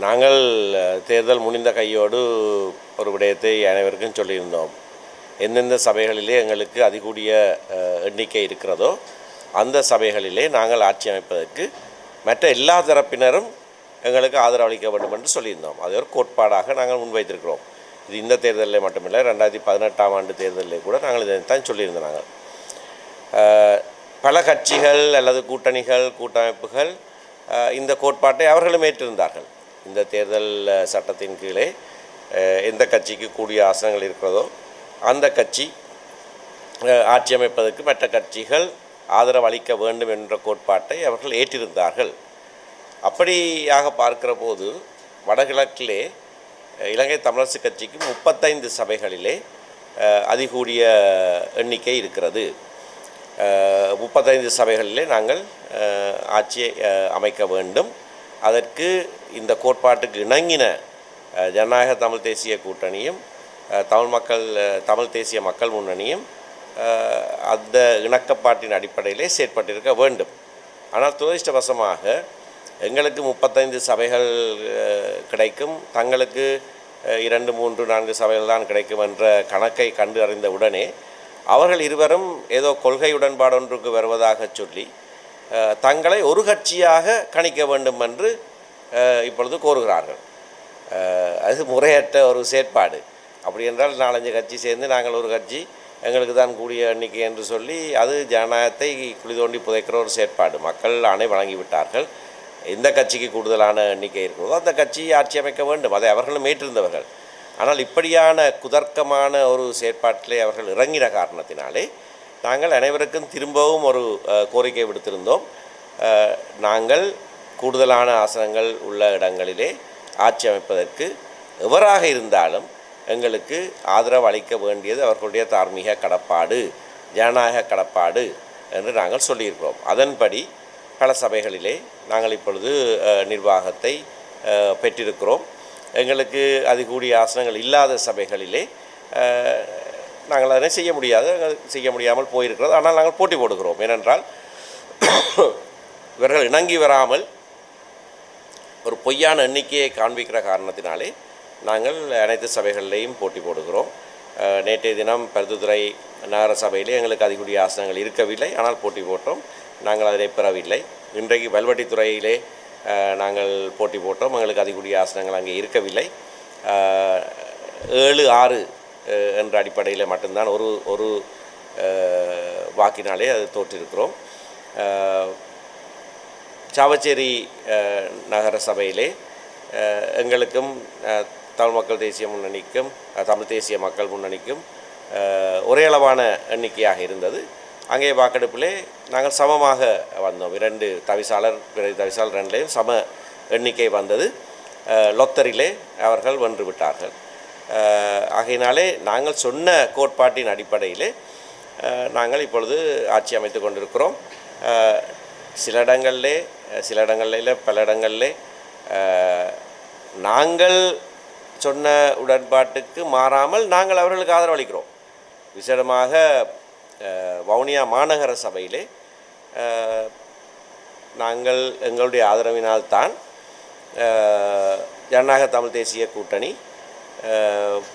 நாங்கள் தேர்தல் முடிந்த கையோடு ஒரு விடயத்தை அனைவருக்கும் சொல்லியிருந்தோம். எந்தெந்த சபைகளிலே எங்களுக்கு அதிகூடிய எண்ணிக்கை இருக்கிறதோ அந்த சபைகளிலே நாங்கள் ஆட்சி அமைப்பதற்கு மற்ற எல்லா தரப்பினரும் எங்களுக்கு ஆதரவளிக்க வேண்டும் என்று சொல்லியிருந்தோம். அது ஒரு கோட்பாடாக நாங்கள் முன்வைத்திருக்கிறோம். இது இந்த தேர்தலில் மட்டுமில்லை ரெண்டாயிரத்தி பதினெட்டாம் ஆண்டு தேர்தலில் கூட நாங்கள் இதை தான் சொல்லியிருந்தோம் நாங்கள். பல கட்சிகள் அல்லது கூட்டணிகள் கூட்டமைப்புகள் இந்த கோட்பாட்டை அவர்களும் ஏற்றிருந்தார்கள். இந்த தேர்தல் சட்டத்தின் கீழே எந்த கட்சிக்கு கூடிய ஆசனங்கள் இருக்கிறதோ அந்த கட்சி ஆட்சி அமைப்பதற்கு மற்ற கட்சிகள் ஆதரவு அளிக்க வேண்டும் என்ற கோட்பாட்டை அவர்கள் ஏற்றிருந்தார்கள். அப்படியாக பார்க்கிற போது வடகிழக்கிலே இலங்கை தமிழரசு கட்சிக்கு முப்பத்தைந்து சபைகளிலே அதிகூடிய எண்ணிக்கை இருக்கிறது. முப்பத்தைந்து சபைகளிலே நாங்கள் ஆட்சியை அமைக்க வேண்டும். அதற்கு இந்த கோட்பாட்டுக்கு இணங்கின ஜனநாயக தமிழ் தேசிய கூட்டணியும் தமிழ் மக்கள் தமிழ் தேசிய மக்கள் முன்னணியும் அந்த இணக்கப்பாட்டின் அடிப்படையிலே செயற்பட்டிருக்க வேண்டும். ஆனால் துரதிருஷ்டவசமாக எங்களுக்கு முப்பத்தைந்து சபைகள் கிடைக்கும். தங்களுக்கு இரண்டு மூன்று நான்கு சபைகள் தான் கிடைக்கும் என்ற கணக்கை கண்டு அறிந்த உடனே அவர்கள் இருவரும் ஏதோ கொள்கை உடன்பாடு ஒன்றுக்கு வருவதாக சொல்லி தங்களை ஒரு கட்சியாக கணிக்க வேண்டும் என்று இப்பொழுது கோருகிறார்கள். அது முறையற்ற ஒரு செயற்பாடு. அப்படி என்றால் நாலஞ்சு கட்சி சேர்ந்து நாங்கள் ஒரு கட்சி எங்களுக்கு தான் கூடிய எண்ணிக்கை என்று சொல்லி அது ஜனநாயகத்தை குழி தோண்டி புதைக்கிற ஒரு செயற்பாடு. மக்கள் ஆணை வழங்கிவிட்டார்கள் எந்த கட்சிக்கு கூடுதலான எண்ணிக்கை இருக்கிறதோ அந்த கட்சி ஆட்சி அமைக்க வேண்டும். அதை அவர்களும் ஏற்றிருந்தவர்கள். ஆனால் இப்படியான குதர்க்கமான ஒரு செயற்பாட்டிலே அவர்கள் இறங்கின காரணத்தினாலே நாங்கள் அனைவருக்கும் திரும்பவும் ஒரு கோரிக்கை விடுத்திருந்தோம். நாங்கள் கூடுதலான ஆசனங்கள் உள்ள இடங்களிலே ஆட்சி அமைப்பதற்கு எவராக இருந்தாலும் எங்களுக்கு ஆதரவு அளிக்க வேண்டியது அவர்களுடைய தார்மீக கடப்பாடு ஜனநாயக கடப்பாடு என்று நாங்கள் சொல்லியிருக்கிறோம். அதன்படி பல சபைகளிலே நாங்கள் இப்பொழுது நிர்வாகத்தை பெற்றிருக்கிறோம். எங்களுக்கு அது கூடிய ஆசனங்கள் இல்லாத சபைகளிலே நாங்கள் அதனை செய்ய முடியாது செய்ய முடியாமல் போயிருக்கிறது. ஆனால் நாங்கள் போட்டி போடுகிறோம். ஏனென்றால் இவர்கள் இணங்கி வராமல் ஒரு பொய்யான எண்ணிக்கையை காண்பிக்கிற காரணத்தினாலே நாங்கள் அனைத்து சபைகளிலையும் போட்டி போடுகிறோம். நேற்றைய தினம் பருத்துத்துறை நகர சபையிலே எங்களுக்கு அதிகூடிய ஆசனங்கள் இருக்கவில்லை. ஆனால் போட்டி போட்டோம். நாங்கள் அதனை பெறவில்லை. இன்றைக்கு வல்வட்டித்துறையிலே நாங்கள் போட்டி போட்டோம். எங்களுக்கு அதிகூடிய ஆசனங்கள் அங்கே இருக்கவில்லை. ஏழு ஆறு என்ற அடிப்படையில் மட்டும்தான் ஒரு ஒரு வாக்கினாலே அது தோற்றிருக்கிறோம். சாவச்சேரி நகர சபையிலே எங்களுக்கும் தமிழ் மக்கள் தேசிய முன்னணிக்கும் தமிழ் தேசிய மக்கள் முன்னணிக்கும் ஒரே அளவான எண்ணிக்கையாக இருந்தது. அங்கே வாக்கெடுப்பிலே நாங்கள் சமமாக வந்தோம். இரண்டு தவிசாளர் பிறகு தவிசாளர் ரெண்டுலேயும் சம எண்ணிக்கை வந்தது. லொத்தரிலே அவர்கள் வென்று விட்டார்கள். ஆகையினாலே நாங்கள் சொன்ன கோட்பாட்டின் அடிப்படையிலே நாங்கள் இப்பொழுது ஆட்சி அமைத்து கொண்டிருக்கிறோம். சில இடங்களிலே சில இடங்களில் பல இடங்களிலே நாங்கள் சொன்ன உடன்பாட்டுக்கு மாறாமல் நாங்கள் அவர்களுக்கு ஆதரவளிக்கிறோம். விசேடமாக வவுனியா மாநகர சபையிலே நாங்கள் எங்களுடைய ஆதரவினால்தான் ஜனநாயக தமிழ் தேசிய கூட்டணி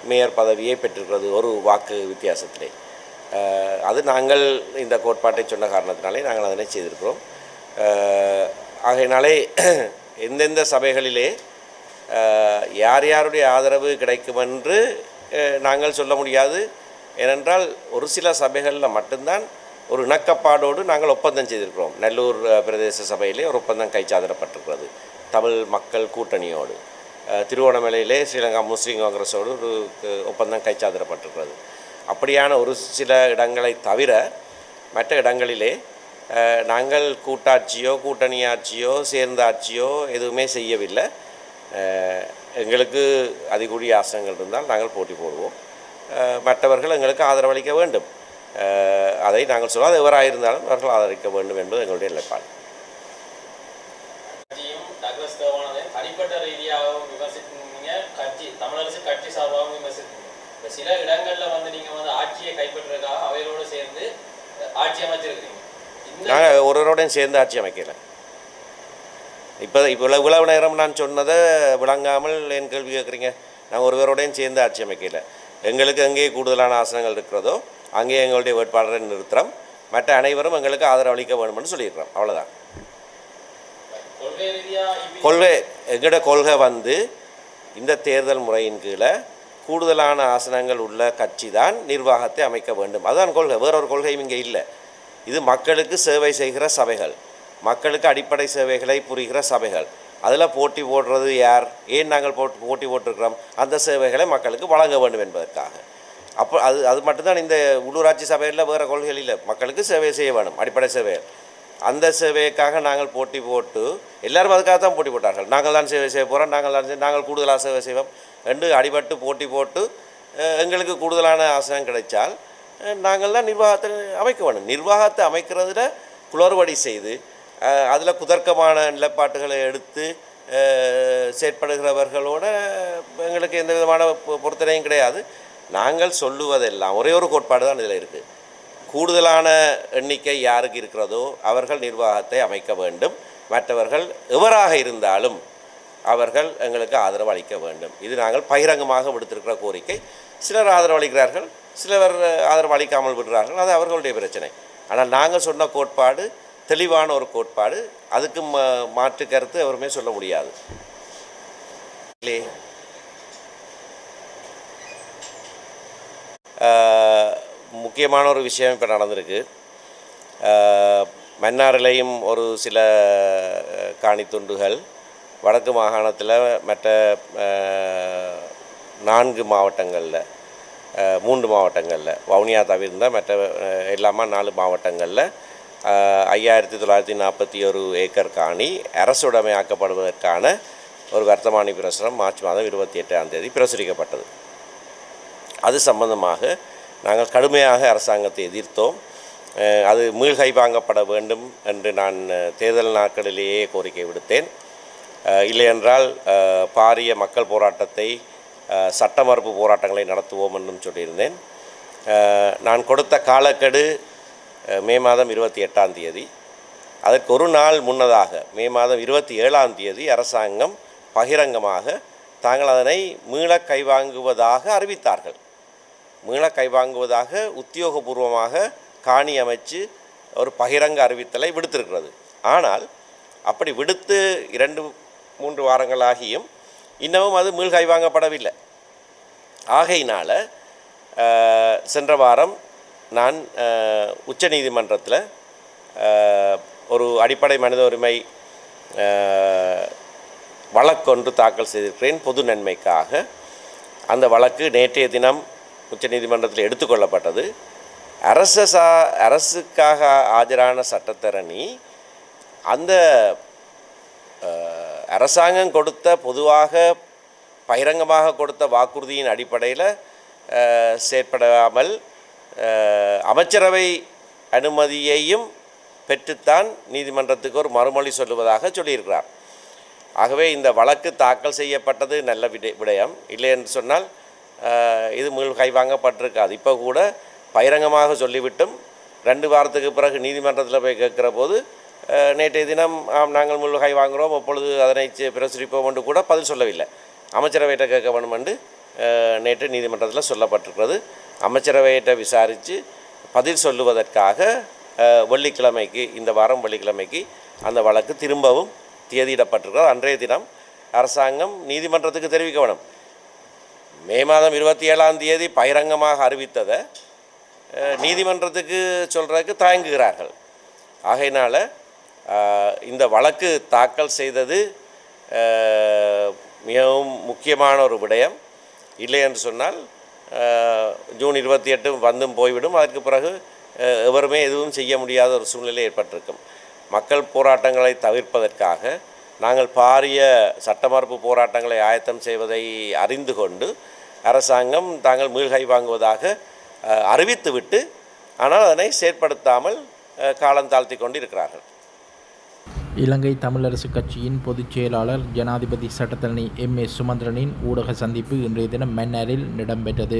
மேயர் பதவியை பெற்றிருக்கிறது ஒரு வாக்கு வித்தியாசத்திலே. அது நாங்கள் இந்த கோட்பாட்டை சொன்ன காரணத்தினாலே நாங்கள் அதனை செய்திருக்கிறோம். ஆகையினாலே எந்தெந்த சபைகளிலே யார் யாருடைய ஆதரவு கிடைக்குமென்று என்று நாங்கள் சொல்ல முடியாது. ஏனென்றால் ஒரு சில சபைகளில் மட்டும்தான் ஒரு இணக்கப்பாடோடு நாங்கள் ஒப்பந்தம் செய்திருக்கிறோம். நல்லூர் பிரதேச சபையிலே ஒரு ஒப்பந்தம் கைச்சாதிடப்பட்டிருக்கிறது தமிழ் மக்கள் கூட்டணியோடு. திருவோணமலையிலே ஸ்ரீலங்கா முஸ்லீம் காங்கிரஸோடு ஒரு ஒப்பந்தம் கைச்சாதிடப்பட்டிருக்கிறது அப்படியான ஒரு சில இடங்களை தவிர மற்ற இடங்களிலே நாங்கள் கூட்டாட்சியோ கூட்டணி ஆட்சியோ சேர்ந்த ஆட்சியோ எதுவுமே செய்யவில்லை. எங்களுக்கு அதிகூடிய ஆசனங்கள் இருந்தால் நாங்கள் போட்டி போடுவோம். மற்றவர்கள் எங்களுக்கு ஆதரவளிக்க வேண்டும். அதை நாங்கள் சொல்ல அது எவராக இருந்தாலும் அவர்கள் ஆதரிக்க வேண்டும் என்பது எங்களுடைய நிலைப்பாடு. இப்ப சில இடங்கள்ல வந்து நீங்க வந்து ஆட்சியை கைப்பற்றுறதுக்காக அவையோடு சேர்ந்து ஆட்சி அமைச்சிருக்கிறீங்க. இந்த நாங்கள் ஒருவரோடையும் சேர்ந்து ஆட்சி அமைக்கல. இப்போ இப்போ இவ்வளவு நேரம் நான் சொன்னதை விளங்காமல் என் கேள்வி கேட்குறீங்க? நான் ஒருவரோடையும் சேர்ந்து ஆட்சி அமைக்கல. எங்களுக்கு எங்கே கூடுதலான ஆசனங்கள் இருக்கிறதோ அங்கே எங்களுடைய வேட்பாளரை நிறுத்துகிறோம் மற்ற அனைவரும் எங்களுக்கு ஆதரவு அளிக்க வேணும்னு சொல்லியிருக்கிறோம். அவ்வளோதான் கொள்கை எங்களோட கொள்கை வந்து இந்த தேர்தல் முறையின் கீழே கூடுதலான ஆசனங்கள் உள்ள கட்சி தான் நிர்வாகத்தை அமைக்க வேண்டும். அதுதான் கொள்கை. வேறொரு கொள்கையும் இங்கே இல்லை. இது மக்களுக்கு சேவை செய்கிற சபைகள். மக்களுக்கு அடிப்படை சேவைகளை புரிகிற சபைகள். அதில் போட்டி போடுறது யார்? ஏன் நாங்கள் போட்டு போட்டி போட்டிருக்கிறோம்? அந்த சேவைகளை மக்களுக்கு வழங்க வேண்டும் என்பதற்காக. அப்போ அது அது மட்டும்தான் இந்த உள்ளூராட்சி சபையில் வேறு கொள்கைகள் இல்லை. மக்களுக்கு சேவை செய்ய வேணும் அடிப்படை சேவைகள். அந்த சேவைக்காக நாங்கள் போட்டி போட்டு எல்லோரும் அதுக்காக தான் போட்டி போட்டார்கள். நாங்கள் தான் சேவை செய்ய போகிறோம் நாங்கள் தான் நாங்கள் கூடுதலாக சேவை செய்வோம். ரெண்டு அடிபட்டு போட்டி போட்டு எங்களுக்கு கூடுதலான ஆசனம் கிடைச்சால் நாங்கள் தான் நிர்வாகத்தை அமைக்க வேணும் நிர்வாகத்தை அமைக்கிறதுல குளறுபடி செய்து அதில் குதர்க்கமான நிலப்பாட்டுகளை எடுத்து செயற்படுகிறவர்களோட எங்களுக்கு எந்த விதமான பொ- பொருத்தனையும் கிடையாது. நாங்கள் சொல்லுவதெல்லாம் ஒரே ஒரு கோட்பாடு தான் இதில் இருக்குது கூடுதலான எண்ணிக்கை யாருக்கு இருக்கிறதோ அவர்கள் நிர்வாகத்தை அமைக்க வேண்டும். மற்றவர்கள் எவராக இருந்தாலும் அவர்கள் எங்களுக்கு ஆதரவு அளிக்க வேண்டும். இது நாங்கள் பகிரங்கமாக விடுத்திருக்கிற கோரிக்கை. சிலர் ஆதரவு அளிக்கிறார்கள் சிலர் ஆதரவு அளிக்காமல் விடுறார்கள் அது அவர்களுடைய பிரச்சனை. ஆனால் நாங்கள் சொன்ன கோட்பாடு தெளிவான ஒரு கோட்பாடு அதுக்கு மாற்று கருத்து எவருமே சொல்ல முடியாது. இல்லையே முக்கியமான ஒரு விஷயம் இப்போ நடந்திருக்கு. மன்னாரிலையும் ஒரு சில காணித்துண்டுகள் வடக்கு மாகாணத்தில் மற்ற நான்கு மாவட்டங்களில் மூன்று மாவட்டங்களில் வவுனியா தவிர்ந்த மற்ற எல்லாமா நாலு மாவட்டங்களில் ஐயாயிரத்தி தொள்ளாயிரத்தி நாற்பத்தி ஒரு ஏக்கர் காணி அரசுடைமையாக்கப்படுவதற்கான ஒரு வர்த்தமானி பிரசுரம் மார்ச் மாதம் இருபத்தி எட்டாம் தேதி பிரசுரிக்கப்பட்டது. அது சம்பந்தமாக நாங்கள் கடுமையாக அரசாங்கத்தை எதிர்த்தோம். அது மீள்கை வாங்கப்பட வேண்டும் என்று நான் தேர்தல் நாட்களிலேயே கோரிக்கை விடுத்தேன். இல்லையென்றால் பாரிய மக்கள் போராட்டத்தை சட்ட மறுப்பு போராட்டங்களை நடத்துவோம் என்றும் சொல்லியிருந்தேன். நான் கொடுத்த காலக்கெடு மே மாதம் இருபத்தி எட்டாம் தேதி. அதற்கு ஒரு நாள் முன்னதாக மே மாதம் இருபத்தி ஏழாம் தேதி அரசாங்கம் பகிரங்கமாக தாங்கள் அதனை மீள கைவாங்குவதாக அறிவித்தார்கள். மீள கைவாங்குவதாக உத்தியோகபூர்வமாக காணி அமைச்சு ஒரு பகிரங்க அறிவித்தலை விடுத்திருக்கிறது. ஆனால் அப்படி விடுத்து இரண்டு மூன்று வாரங்களாகியும் இன்னமும் அது மீள்காய் வாங்கப்படவில்லை. ஆகையினால் சென்ற வாரம் நான் உச்ச நீதிமன்றத்தில் ஒரு அடிப்படை மனித உரிமை வழக்கொன்று தாக்கல் செய்திருக்கிறேன் பொது நன்மைக்காக. அந்த வழக்கு நேற்றைய தினம் உச்சநீதிமன்றத்தில் எடுத்துக்கொள்ளப்பட்டது அரச சா அரசுக்காக ஆஜரான சட்டத்தரணி அந்த அரசாங்கம் கொடுத்த பொதுவாக பகிரங்கமாக கொடுத்த வாக்குறுதியின் அடிப்படையில் செயற்படாமல் அமைச்சரவை அனுமதியையும் பெற்றுத்தான் நீதிமன்றத்துக்கு ஒரு மறுமொழி சொல்லுவதாக சொல்லியிருக்கிறார். ஆகவே இந்த வழக்கு தாக்கல் செய்யப்பட்டது நல்ல விட விடயம். இல்லை என்று சொன்னால் இது மீள் கைவாங்கப்பட்டிருக்காது. இப்போ கூட பகிரங்கமாக சொல்லிவிட்டும் ரெண்டு வாரத்துக்கு பிறகு நீதிமன்றத்தில் போய் கேட்குற போது நேற்றைய தினம் ஆம் நாங்கள் முள்ளுகாய் வாங்குகிறோம் அப்பொழுது அதனை பிரசுரிப்போம் என்று கூட பதில் சொல்லவில்லை. அமைச்சரவையிட்ட கேட்க வேண்டும் என்று நேற்று நீதிமன்றத்தில் சொல்லப்பட்டிருக்கிறது. அமைச்சரவையிட்ட விசாரித்து பதில் சொல்லுவதற்காக வெள்ளிக்கிழமைக்கு இந்த வாரம் வெள்ளிக்கிழமைக்கு அந்த வழக்கு திரும்பவும் தேதியிடப்பட்டிருக்கிறது. அன்றைய தினம் அரசாங்கம் நீதிமன்றத்துக்கு தெரிவிக்க வேணும் மே மாதம் இருபத்தி ஏழாம் தேதி பகிரங்கமாக அறிவித்ததை நீதிமன்றத்துக்கு சொல்கிறதுக்கு தயங்குகிறார்கள். ஆகையினால் இந்த வழக்கு தாக்கல் செய்தது மிகவும் முக்கியமான ஒரு விடயம். இல்லை என்று சொன்னால் ஜூன் இருபத்தி எட்டு வந்தும் போய்விடும். அதற்கு பிறகு எவருமே எதுவும் செய்ய முடியாத ஒரு சூழ்நிலை ஏற்பட்டிருக்கும். மக்கள் போராட்டங்களை தவிர்ப்பதற்காக நாங்கள் பாரிய சட்டமறுப்பு போராட்டங்களை ஆயத்தம் செய்வதை அறிந்து கொண்டு அரசாங்கம் தாங்கள் மீள்கை வாங்குவதாக அறிவித்துவிட்டு ஆனால் அதனை செயற்படுத்தாமல் காலம் தாழ்த்தி கொண்டு இருக்கிறார்கள் இலங்கை தமிழரசு கட்சியின் பொதுச் செயலாளர் ஜனாதிபதி சட்டத்தரணி எம். ஏ. சுமந்திரனின் ஊடக சந்திப்பு இன்றைய தினம் மன்னாரில் இடம்பெற்றது